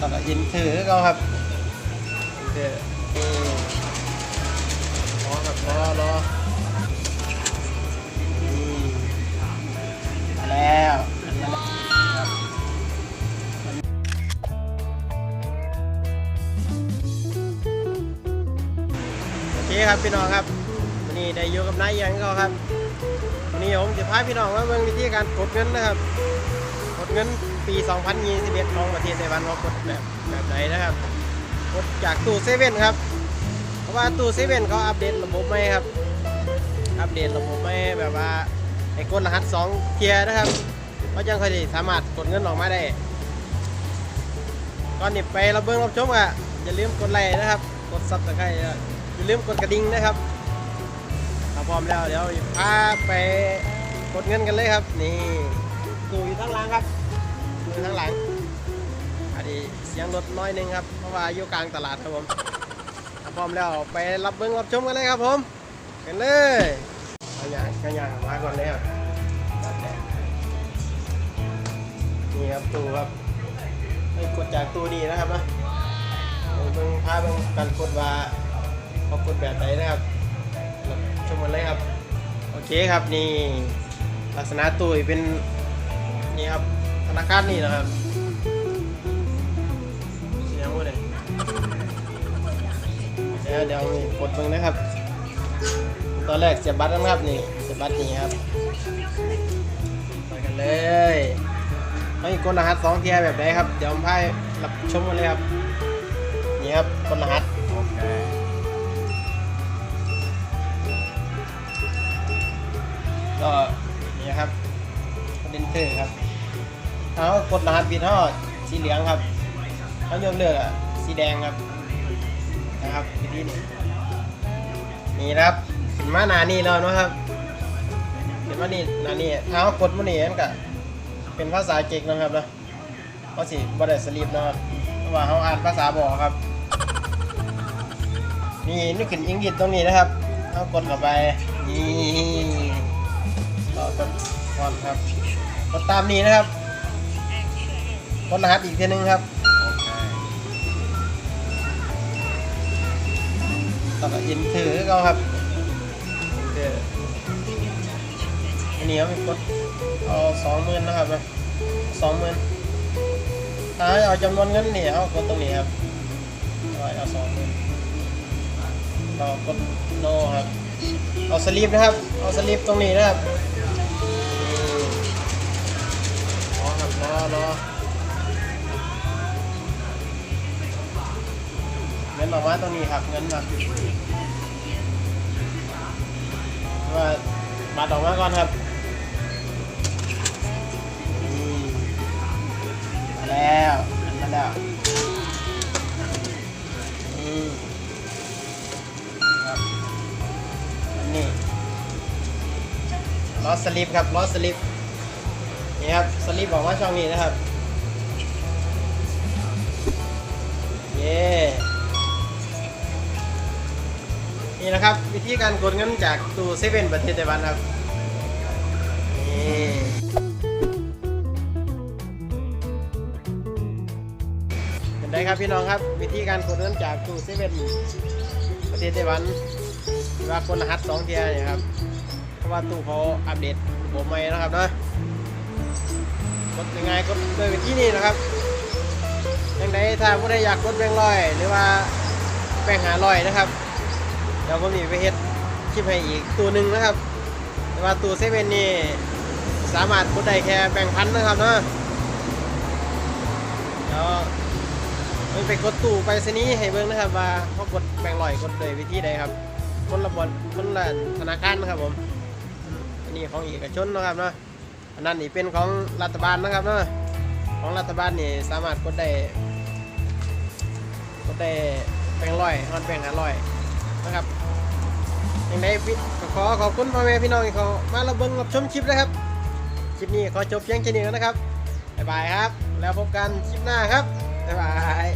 ตอนยินถือเขาครับถือนี่รอครับรอรอนี่มาแล้วอันนี้ครับโอเคครับพี่น้องครับวันนี้ได้อยู่กับนายยังเขาครับวันนี้ผมจะพาพี่น้องมาเบิ่งวิธีการกดเงินนะครับ เงินปี 2021ของประเทศไต้หวันเขากดแบบแบบไหนนะครับกดจากตู้เซเว่นครับ เพราะว่าตู้เซเว่นเขาอัปเดตระบบใหม่ครับ อัปเดตระบบใหม่แบบว่าให้กดรหัส2เทียร์นะครับเขาจังค่อยสามารถกดเงินออกมาได้ก่อนนี้ไปเราเบิ่งรับชมอะอย่าลืมกดไลค์นะครับ กดซับสไครต์อย่าลืมกดกระดิ่งนะครับถ้าพร้อมแล้วเดี๋ยวพาไปกดเงินกันเลยครับ นี่ตู้อยู่ข้างล่างครับ อยู่ข้างหลังอันนี้เสียงรถน้อยหนึงครับเพราะว่าอยู่กลางตลาดครับผมพร้อมแล้วไปรับเบิ่งรับชมกันเลยครับผมกันเลยเอาอย่างกันอย่างมาก่อนเลยครับนี่ครับตู้ครับให้กดจากตู้นี้นะครับนะเบิ่งพาเบิ่งการกดว่าเขากดแบบไหนนะครับรับชมกันเลยครับ โอเคครับนี่ลักษณะตู้เป็นนี่ครับ ธนาคารนี่นะครับเสียงว่าเลยเดี๋ยวเดี๋ยวนี่กดเบิ่งนะครับ ตอนแรกเสียบบัตรนะครับนี่เสียบบัตรนี่ครับไปกันเลยให้กดรหัสสองเทียแบบไหนครับ เดี๋ยวผมพารับชมกันเลยครับนี่ครับกดรหัสโอเคก็นี่ครับดเดนเตอร์ครับ เอากดรหัสบินห่อสีเหลืองครับเขายกเลือกอะสีแดงครับนะครับวิธีนี้นี่ครับขึ้นมาหนานี่แล้วนะครับขึ้นมานี่หนานี่เอากดมานี่นั่นกะเป็นภาษาเก๊กนะครับนะเขาสิบ่ได้สลิปนะครับเพราะว่าเขาอ่านภาษาบอกครับ นี่นึกขึ้นอังกฤษตรงนี้นะครับเขากดเข้าไปนี่เรากดก่อนครับกดตามนี้นะครับ กดรหัสอีกทีนึงครับต่อไปยินถือเขาครับถืออันนี้เขาไปกดเอาสองหมื่นนะครับนะสองหมื่นถ้าให้เอาจำนวนเงินนี่เอากดตรงนี้ครับเอาเอาสองหมื่นเรากดโนครับเอาสลิปนะครับ เอาสลิปตรงนี้นะครับรอครับรอรอ นออกมาตรงนี้ครับเงินครับว่าบัตรออกมาก่อนครับมาแล้วมาแล้วนี่ครับอันนี้ล้อสลิปครับล้อสลิปนี่ครับสลิปบอกว่าช่องนี้นะครับ เย้ นี่นะครับ วิธีการกดเงินจากตู้เซเว่นประเทศไต้หวันครับนี่เห็นได้ครับพี่น้องครับ วิธีการกดเงินจากตู้เซเว่นประเทศไต้หวันหรือว่าคนรหัสสองเทียเนี่ยครับเพราะว่าตู้เขาอัปเดตระบบใหม่นะครับนะกดยังไงกดโดยวิธีนี้นะครับยังไงถ้าผู้ใดอยากกดแบงค์ร้อย หรือว่าแบงค์หาร้อยนะครับ ดี๋ยวผมมีไปเฮ็ดคลิปให้อีกตัวหนึ่งนะครับ แต่ว่าตู้เซเว่นนี่สามารถกดได้แค่แบ่งพันนะครับเนาะเดี๋ยวมันไปกดตู้ไปสนี้ให้เบิ่งนะครับว่าเขากดแบ่งลอยกดโดยวิธีใดครับคนละบอลคนละธนาคารนะครับผมอันนี้ของเอกชนนะครับเนาะอันนั้นนี่เป็นของรัฐบาลนะครับเนาะของรัฐบาลนี่สามารถกดได้กดได้แบ่งลอยฮอดแบ่งหาร้อย นะครับอย่างไรขอขอบคุณพ่อแม่พี่น้องที่เขามาเราบเบิ้งรับชมคลิปนะครับ คลิปนี้ขอจบเพียงแค่นี้นะครับบ๊ายบายครับ แล้วพบกันคลิปหน้าครับบ๊ายบาย